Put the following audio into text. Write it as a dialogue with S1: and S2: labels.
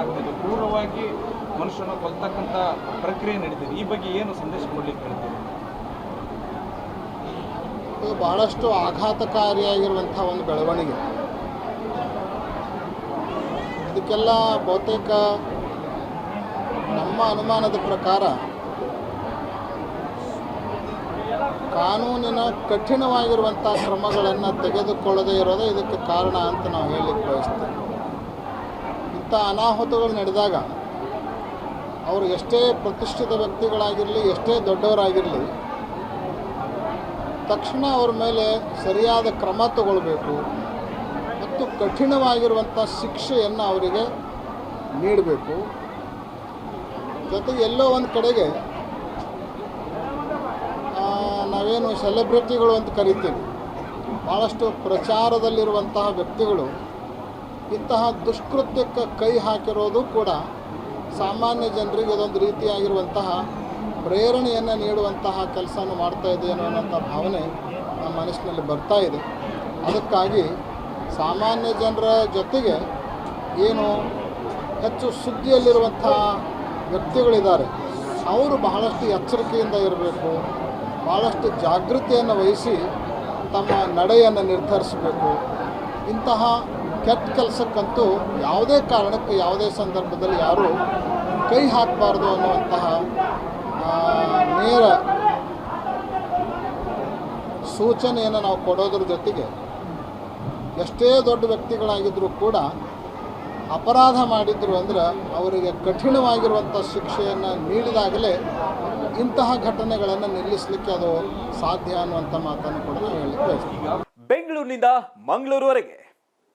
S1: ಹತ್ಯೆಗಳಾಗ್ತಿದೆ ಕ್ರೂರವಾಗಿ ಮನುಷ್ಯನ ಕೊಲ್ತಕ್ಕಂಥ ಪ್ರಕ್ರಿಯೆ ನಡೀತಿದೆ. ಈ ಬಗ್ಗೆ ಏನು ಸಂದೇಶ ಕೊಡ್ಲಿಕ್ಕೆ ಹೇಳ್ತೀವಿ
S2: ಬಹಳಷ್ಟು ಆಘಾತಕಾರಿಯಾಗಿರುವಂಥ ಒಂದು ಬೆಳವಣಿಗೆ. ಇದಕ್ಕೆಲ್ಲ ಬಹುತೇಕ ನಮ್ಮ ಅನುಮಾನದ ಪ್ರಕಾರ ಕಾನೂನಿನ ಕಠಿಣವಾಗಿರುವಂಥ ಕ್ರಮಗಳನ್ನು ತೆಗೆದುಕೊಳ್ಳದೇ ಇರೋದೇ ಇದಕ್ಕೆ ಕಾರಣ ಅಂತ ನಾವು ಹೇಳಲಿಕ್ಕೆ ಬಯಸ್ತೇವೆ. ಇಂಥ ಅನಾಹುತಗಳು ನಡೆದಾಗ ಅವರು ಎಷ್ಟೇ ಪ್ರತಿಷ್ಠಿತ ವ್ಯಕ್ತಿಗಳಾಗಿರಲಿ, ಎಷ್ಟೇ ದೊಡ್ಡವರಾಗಿರಲಿ, ತಕ್ಷಣ ಅವ್ರ ಮೇಲೆ ಸರಿಯಾದ ಕ್ರಮ ತಗೊಳ್ಬೇಕು ಮತ್ತು ಕಠಿಣವಾಗಿರುವಂಥ ಶಿಕ್ಷೆಯನ್ನು ಅವರಿಗೆ ನೀಡಬೇಕು. ಜೊತೆಗೆ ಎಲ್ಲೋ ಒಂದು ಕಡೆಗೆ ನಾವೇನು ಸೆಲೆಬ್ರಿಟಿಗಳು ಅಂತ ಕರಿತೀವಿ. ಭಾಳಷ್ಟು ಪ್ರಚಾರದಲ್ಲಿರುವಂತಹ ವ್ಯಕ್ತಿಗಳು ಇಂತಹ ದುಷ್ಕೃತ್ಯಕ್ಕೆ ಕೈ ಹಾಕಿರೋದು ಕೂಡ ಸಾಮಾನ್ಯ ಜನರಿಗೆ ಅದೊಂದು ರೀತಿಯಾಗಿರುವಂತಹ ಪ್ರೇರಣೆಯನ್ನು ನೀಡುವಂತಹ ಕೆಲಸವನ್ನು ಮಾಡ್ತಾ ಅನ್ನೋ ಅನ್ನೋಂಥ ಭಾವನೆ ನಮ್ಮ ಮನಸ್ಸಿನಲ್ಲಿ ಬರ್ತಾ ಇದೆ. ಅದಕ್ಕಾಗಿ ಸಾಮಾನ್ಯ ಜನರ ಜೊತೆಗೆ ಏನು ಹೆಚ್ಚು ಸುದ್ದಿಯಲ್ಲಿರುವಂಥ ವ್ಯಕ್ತಿಗಳಿದ್ದಾರೆ, ಅವರು ಬಹಳಷ್ಟು ಎಚ್ಚರಿಕೆಯಿಂದ ಇರಬೇಕು ಭಾಳಷ್ಟು ಜಾಗೃತಿಯನ್ನು ವಹಿಸಿ ತಮ್ಮ ನಡೆಯನ್ನು ನಿರ್ಧರಿಸಬೇಕು. ಇಂತಹ ಕೆಟ್ಟ ಕೆಲಸಕ್ಕಂತೂ ಯಾವುದೇ ಕಾರಣಕ್ಕೆ ಯಾವುದೇ ಸಂದರ್ಭದಲ್ಲಿ ಯಾರೂ ಕೈ ಹಾಕಬಾರ್ದು ಅನ್ನುವಂತಹ ನೇರ ಸೂಚನೆಯನ್ನು ನಾವು ಕೊಡೋದ್ರ ಜೊತೆಗೆ ಎಷ್ಟೇ ದೊಡ್ಡ ವ್ಯಕ್ತಿಗಳಾಗಿದ್ದರೂ ಕೂಡ ಅಪರಾಧ ಮಾಡಿದ್ರು ಅಂದ್ರೆ ಅವರಿಗೆ ಕಠಿಣವಾಗಿರುವಂಥ ಶಿಕ್ಷೆಯನ್ನು ನೀಡಿದಾಗಲೇ ಇಂತಹ ಘಟನೆಗಳನ್ನು ನಿಲ್ಲಿಸಲಿಕ್ಕೆ ಅದು ಸಾಧ್ಯ ಅನ್ನುವಂಥ ಮಾತನ್ನು ಕೂಡ ನಾವು ಹೇಳಲಿಕ್ಕೆ
S3: ಬೆಂಗಳೂರಿನಿಂದ ಮಂಗಳೂರುವರೆಗೆ.